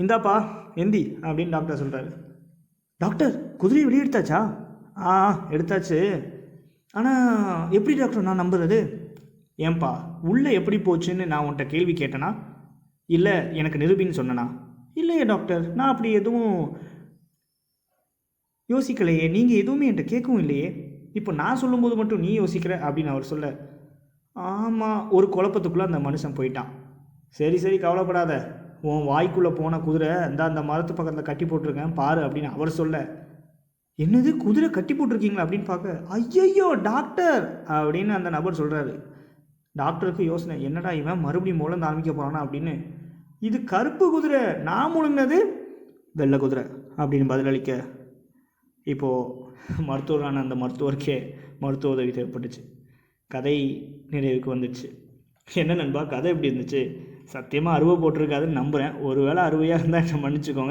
இந்தாப்பா எந்தி அப்படின்னு டாக்டர் சொல்கிறாரு டாக்டர் குதிரையை வெளியே எடுத்தாச்சா ஆ எடுத்தாச்சு. ஆனால் எப்படி டாக்டர் நான் நம்புறது? ஏன்பா உள்ளே எப்படி போச்சுன்னு நான் உன்கிட்ட கேள்வி கேட்டேனா? இல்லை எனக்கு நிரூபின்னு சொன்னனா? இல்லையே டாக்டர் நான் அப்படி எதுவும் யோசிக்கலையே நீங்கள் எதுவுமே என்கிட்ட கேட்கவும் இல்லையே. இப்போ நான் சொல்லும்போது மட்டும் நீ யோசிக்கிற அப்படின்னு அவர் சொல்ல ஆமாம் ஒரு குழப்பத்துக்குள்ளே அந்த மனுஷன் போயிட்டான். சரி சரி கவலைப்படாத. உன் வாய்க்குள்ளே போன குதிரை இந்த அந்த மரத்து பக்கத்தில் கட்டி போட்டிருக்கேன் பாரு அப்படின்னு அவர் சொல்ல. என்னது குதிரை கட்டி போட்டிருக்கீங்களா அப்படின்னு பார்க்க ஐயையோ டாக்டர்! அப்படின்னு அந்த நபர் சொல்கிறாரு டாக்டருக்கு யோசனை என்னடா இவன் மறுபடியும் முழந்து ஆரம்பிக்க போகிறானா அப்படின்னு. இது கருப்பு குதிரை நான் முழுங்கினது வெள்ளை குதிரை அப்படின்னு பதிலளிக்க. இப்போது மருத்துவரான அந்த மருத்துவருக்கே மருத்துவ உதவி தேவைப்பட்டுச்சு. கதை நிறைவுக்கு வந்துடுச்சு என்ன நண்பா கதை எப்படி இருந்துச்சு? சத்தியமாக அருவை போட்டிருக்காதுன்னு நம்புகிறேன் ஒருவேளை அருவையாக இருந்தால் என்ன மன்னிச்சுக்கோங்க.